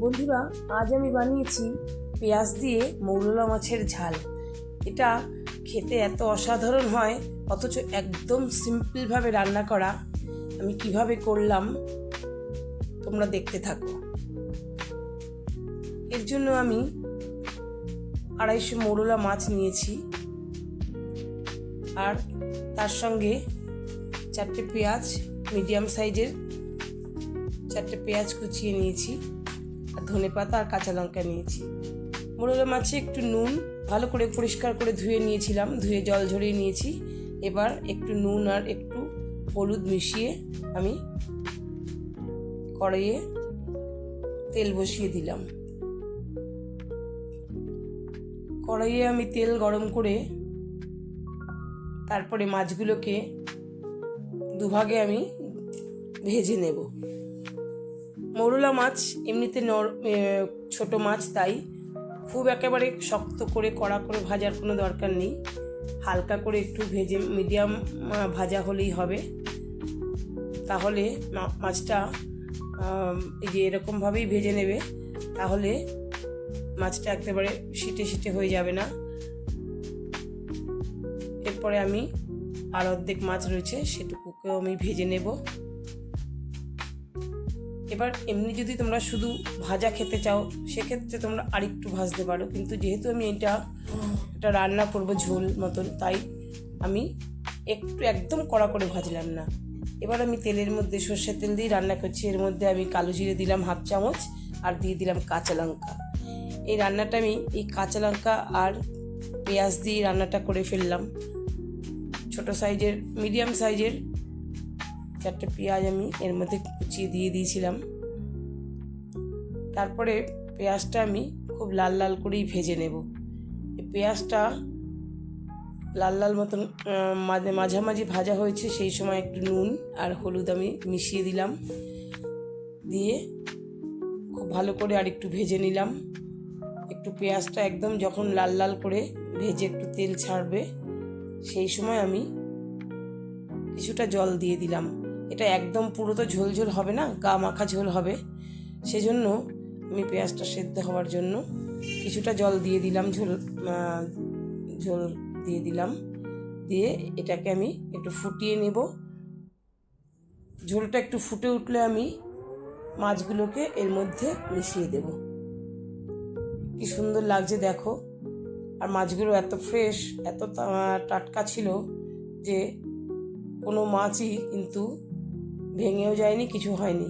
বন্ধুরা, আজ আমি বানিয়েছি পেঁয়াজ দিয়ে মৌরলা মাছের ঝাল। এটা খেতে এত অসাধারণ হয়, অথচ একদম সিম্পলভাবে রান্না করা। আমি কীভাবে করলাম, তোমরা দেখতে থাকো। এর জন্য আমি আড়াইশো মৌরলা মাছ নিয়েছি, আর তার সঙ্গে চারটে পেঁয়াজ মিডিয়াম সাইজের চারটে পেঁয়াজ কুচিয়ে নিয়েছি। আর ধনে পাতা আর কাঁচা লঙ্কা নিয়েছি। মোরলা মাছে একটু নুন, ভালো করে পরিষ্কার করে ধুয়ে নিয়েছিলাম, ধুয়ে জল ঝরিয়ে নিয়েছি। এবার একটু নুন আর একটু হলুদ মিশিয়ে আমি কড়াইয়ে তেল বসিয়ে দিলাম। কড়াইয়ে আমি তেল গরম করে তারপরে মাছগুলোকে দুভাগে আমি ভেজে নেব। মৌরলা মাছ এমনিতে নর ছোট মাছ তাই। খুব একেবারে শক্ত করে, কড়া করে ভাজার কোনো দরকার নেই। হালকা করে একটু ভেজে, মিডিয়াম ভাজা হলেই হবে। তাহলে মাছটা এই যে এরকমভাবেই ভেজে নেবে, তাহলে মাছটা একেবারে সিটে সিটে হয়ে যাবে না। এরপরে আমি আর অর্ধেক মাছ রয়েছে, সেটুকুকেও আমি ভেজে নেব। এবার এমনি যদি তোমরা শুধু ভাজা খেতে চাও, সেক্ষেত্রে তোমরা আরেকটু ভাজতে পারো। কিন্তু যেহেতু আমি এটা এটা রান্না করব ঝোল মতন, তাই আমি একটু একদম কড়া করে ভাজলাম না। এবার আমি তেলের মধ্যে সর্ষের তেল দিয়ে রান্না করছি। এর মধ্যে আমি কালো জিরে দিলাম হাফ চামচ আর দিয়ে দিলাম কাঁচা লঙ্কা। এই রান্নাটা আমি, এই কাঁচা লঙ্কা আর পেঁয়াজ দিয়ে রান্নাটা করে ফেললাম। ছোট সাইজের, মিডিয়াম সাইজের চারটে পেঁয়াজ আমি এর মধ্যে কুচিয়ে দিয়ে দিয়েছিলাম। তারপরে পেঁয়াজটা আমি খুব লাল লাল করেই ভেজে নেব। পেঁয়াজটা লাল লাল মতন মাঝে মাঝামাঝি ভাজা হয়েছে, সেই সময় একটু নুন আর হলুদ আমি মিশিয়ে দিলাম। দিয়ে খুব ভালো করে আর একটু ভেজে নিলাম। একটু পেঁয়াজটা একদম যখন লাল লাল করে ভেজে একটু তেল ছাড়বে, সেই সময় আমি কিছুটা জল দিয়ে দিলাম। এটা একদম পুরো তো ঝোল ঝোল হবে না, গা মাখা ঝোল হবে। সেজন্য আমি পেঁয়াজটা সেদ্ধ হওয়ার জন্য কিছুটা জল দিয়ে দিলাম, ঝোল ঝোল দিয়ে দিলাম। দিয়ে এটাকে আমি একটু ফুটিয়ে নেব। ঝোলটা একটু ফুটে উঠলে আমি মাছগুলোকে এর মধ্যে মিশিয়ে দেব। কি সুন্দর লাগছে দেখো। আর মাছগুলো এত ফ্রেশ, এত টাটকা ছিল যে কোনো মাছই কিন্তু ভেঙেও যায়নি, কিছু হয়নি।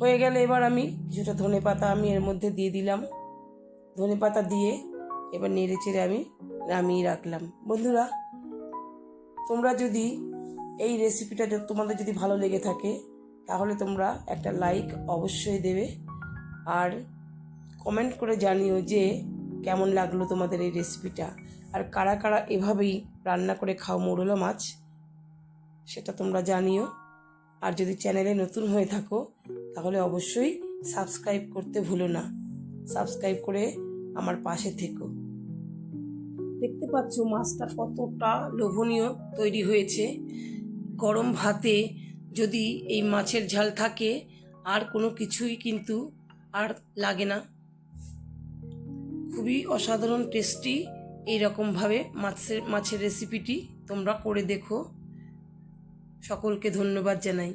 হয়ে গেলে এবার আমি কিছুটা ধনে পাতা আমি এর মধ্যে দিয়ে দিলাম। ধনে পাতা দিয়ে এবার নেড়ে চেড়ে আমি নামিয়ে রাখলাম। বন্ধুরা, তোমরা যদি এই রেসিপিটা তোমাদের যদি ভালো লেগে থাকে, তাহলে তোমরা একটা লাইক অবশ্যই দেবে। আর কমেন্ট করে জানিও যে কেমন লাগল তোমাদের এই রেসিপিটা আর কারা কারা এভাবেই রান্না করে খাও মোরলা মাছ সেটা তোমরা জানিও। আর যদি চ্যানেলে নতুন হয়ে থাকো, তাহলে অবশ্যই সাবস্ক্রাইব করতে ভুলো না। সাবস্ক্রাইব করে আমার পাশে থেকো। দেখতে পাচ্ছ মাছটা কতটা লোভনীয় তৈরি হয়েছে। গরম ভাতে যদি এই মাছের ঝাল থাকে, আর কোনো কিছুই কিন্তু আর লাগে না। খুবই অসাধারণ টেস্টি এইরকমভাবে মাছের মাছের রেসিপিটি তোমরা করে দেখো। সকলকে ধন্যবাদ জানাই।